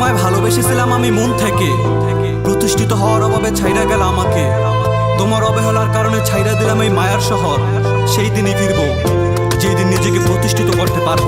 ভালোবেসেছিলাম আমি মন থেকে। প্রতিষ্ঠিত হওয়ার অভাবে ছাইরা গেল আমাকে। তোমার অবহেলার কারণে ছাইরা দিলাম এই মায়ার শহর। সেই দিনই ফিরবো, যেদিন নিজেকে প্রতিষ্ঠিত করতে পারব।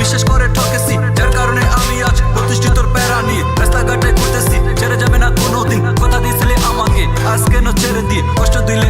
বিশেষ করে ঠকেছি, যার কারণে আমি আজ প্রতিষ্ঠিত প্যারা নিয়ে রাস্তাঘাটে ঘুরতেছি। ছেড়ে যাবে না কোনোদিন, কথা দিয়েছিলে আমাকে আজকে না ছেড়ে দিয়ে কষ্ট দিলে